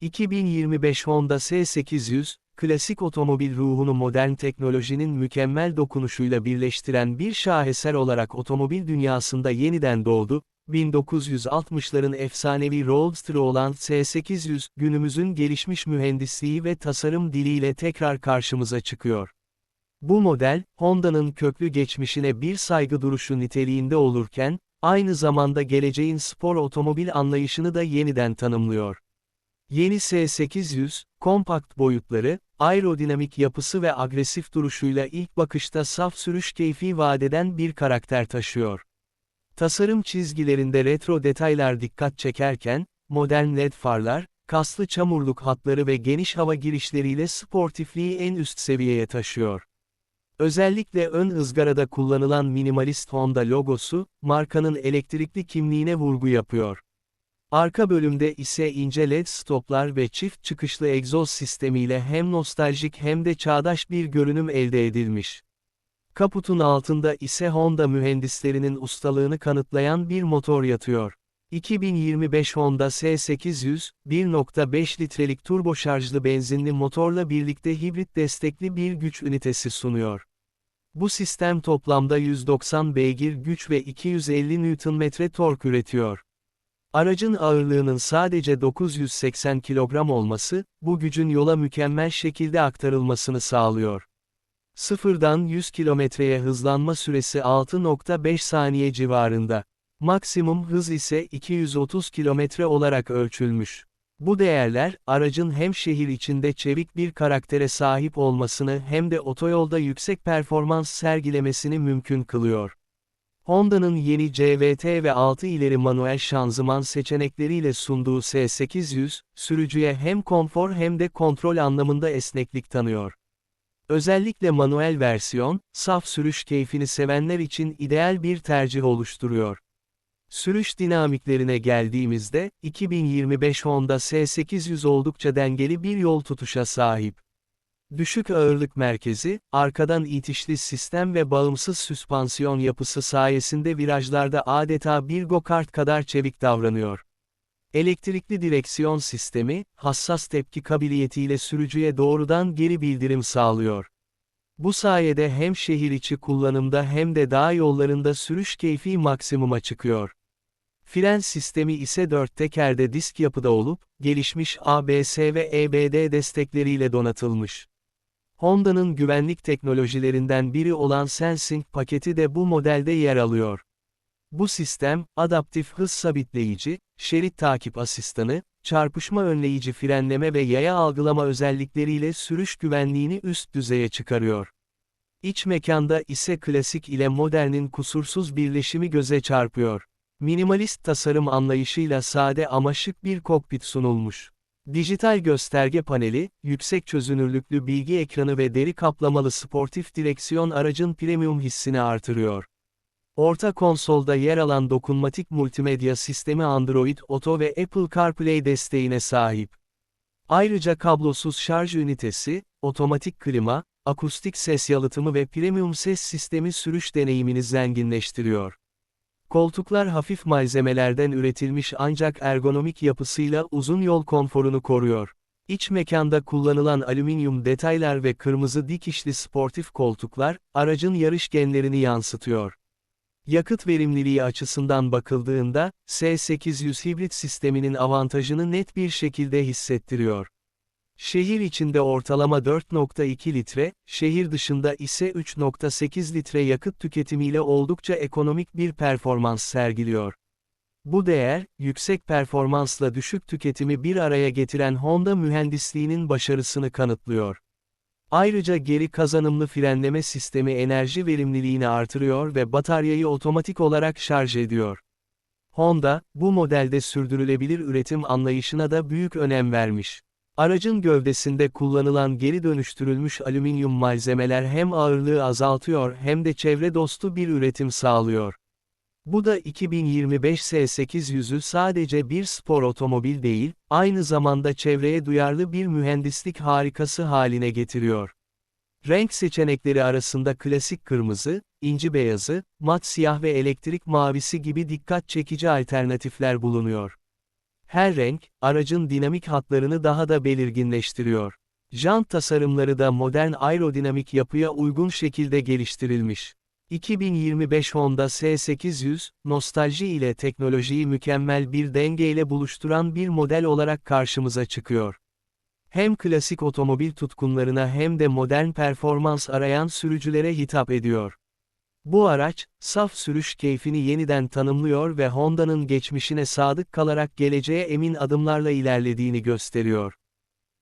2025 Honda S800, klasik otomobil ruhunu modern teknolojinin mükemmel dokunuşuyla birleştiren bir şaheser olarak otomobil dünyasında yeniden doğdu. 1960'ların efsanevi Roadster'ı olan S800, günümüzün gelişmiş mühendisliği ve tasarım diliyle tekrar karşımıza çıkıyor. Bu model, Honda'nın köklü geçmişine bir saygı duruşu niteliğinde olurken, aynı zamanda geleceğin spor otomobil anlayışını da yeniden tanımlıyor. Yeni S800, kompakt boyutları, aerodinamik yapısı ve agresif duruşuyla ilk bakışta saf sürüş keyfi vadeden bir karakter taşıyor. Tasarım çizgilerinde retro detaylar dikkat çekerken, modern led farlar, kaslı çamurluk hatları ve geniş hava girişleriyle sportifliği en üst seviyeye taşıyor. Özellikle ön ızgarada kullanılan minimalist Honda logosu, markanın elektrikli kimliğine vurgu yapıyor. Arka bölümde ise ince led stoplar ve çift çıkışlı egzoz sistemiyle hem nostaljik hem de çağdaş bir görünüm elde edilmiş. Kaputun altında ise Honda mühendislerinin ustalığını kanıtlayan bir motor yatıyor. 2025 Honda S800, 1.5 litrelik turboşarjlı benzinli motorla birlikte hibrit destekli bir güç ünitesi sunuyor. Bu sistem toplamda 190 beygir güç ve 250 Nm tork üretiyor. Aracın ağırlığının sadece 980 kilogram olması, bu gücün yola mükemmel şekilde aktarılmasını sağlıyor. Sıfırdan 100 kilometreye hızlanma süresi 6.5 saniye civarında. Maksimum hız ise 230 kilometre olarak ölçülmüş. Bu değerler, aracın hem şehir içinde çevik bir karaktere sahip olmasını hem de otoyolda yüksek performans sergilemesini mümkün kılıyor. Honda'nın yeni CVT ve 6 ileri manuel şanzıman seçenekleriyle sunduğu S800, sürücüye hem konfor hem de kontrol anlamında esneklik tanıyor. Özellikle manuel versiyon, saf sürüş keyfini sevenler için ideal bir tercih oluşturuyor. Sürüş dinamiklerine geldiğimizde, 2025 Honda S800 oldukça dengeli bir yol tutuşa sahip. Düşük ağırlık merkezi, arkadan itişli sistem ve bağımsız süspansiyon yapısı sayesinde virajlarda adeta bir go-kart kadar çevik davranıyor. Elektrikli direksiyon sistemi, hassas tepki kabiliyetiyle sürücüye doğrudan geri bildirim sağlıyor. Bu sayede hem şehir içi kullanımda hem de dağ yollarında sürüş keyfi maksimuma çıkıyor. Fren sistemi ise dört tekerde disk yapıda olup, gelişmiş ABS ve EBD destekleriyle donatılmış. Honda'nın güvenlik teknolojilerinden biri olan Sensing paketi de bu modelde yer alıyor. Bu sistem, adaptif hız sabitleyici, şerit takip asistanı, çarpışma önleyici frenleme ve yaya algılama özellikleriyle sürüş güvenliğini üst düzeye çıkarıyor. İç mekanda ise klasik ile modernin kusursuz birleşimi göze çarpıyor. Minimalist tasarım anlayışıyla sade ama şık bir kokpit sunulmuş. Dijital gösterge paneli, yüksek çözünürlüklü bilgi ekranı ve deri kaplamalı sportif direksiyon aracın premium hissini artırıyor. Orta konsolda yer alan dokunmatik multimedya sistemi Android Auto ve Apple CarPlay desteğine sahip. Ayrıca kablosuz şarj ünitesi, otomatik klima, akustik ses yalıtımı ve premium ses sistemi sürüş deneyimini zenginleştiriyor. Koltuklar hafif malzemelerden üretilmiş ancak ergonomik yapısıyla uzun yol konforunu koruyor. İç mekanda kullanılan alüminyum detaylar ve kırmızı dikişli sportif koltuklar, aracın yarış genlerini yansıtıyor. Yakıt verimliliği açısından bakıldığında, S800 hibrit sisteminin avantajını net bir şekilde hissettiriyor. Şehir içinde ortalama 4.2 litre, şehir dışında ise 3.8 litre yakıt tüketimiyle oldukça ekonomik bir performans sergiliyor. Bu değer, yüksek performansla düşük tüketimi bir araya getiren Honda mühendisliğinin başarısını kanıtlıyor. Ayrıca geri kazanımlı frenleme sistemi enerji verimliliğini artırıyor ve bataryayı otomatik olarak şarj ediyor. Honda, bu modelde sürdürülebilir üretim anlayışına da büyük önem vermiş. Aracın gövdesinde kullanılan geri dönüştürülmüş alüminyum malzemeler hem ağırlığı azaltıyor hem de çevre dostu bir üretim sağlıyor. Bu da 2025 S800'ü sadece bir spor otomobil değil, aynı zamanda çevreye duyarlı bir mühendislik harikası haline getiriyor. Renk seçenekleri arasında klasik kırmızı, inci beyazı, mat siyah ve elektrik mavisi gibi dikkat çekici alternatifler bulunuyor. Her renk, aracın dinamik hatlarını daha da belirginleştiriyor. Jant tasarımları da modern aerodinamik yapıya uygun şekilde geliştirilmiş. 2025 Honda S800, nostalji ile teknolojiyi mükemmel bir dengeyle buluşturan bir model olarak karşımıza çıkıyor. Hem klasik otomobil tutkunlarına hem de modern performans arayan sürücülere hitap ediyor. Bu araç, saf sürüş keyfini yeniden tanımlıyor ve Honda'nın geçmişine sadık kalarak geleceğe emin adımlarla ilerlediğini gösteriyor.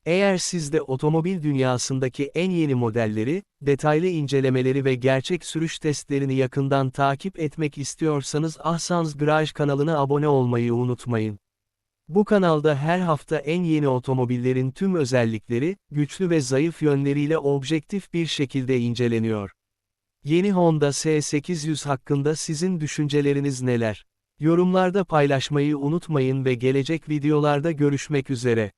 Eğer siz de otomobil dünyasındaki en yeni modelleri, detaylı incelemeleri ve gerçek sürüş testlerini yakından takip etmek istiyorsanız Ahsans Garaj kanalına abone olmayı unutmayın. Bu kanalda her hafta en yeni otomobillerin tüm özellikleri, güçlü ve zayıf yönleriyle objektif bir şekilde inceleniyor. Yeni Honda S800 hakkında sizin düşünceleriniz neler? Yorumlarda paylaşmayı unutmayın ve gelecek videolarda görüşmek üzere.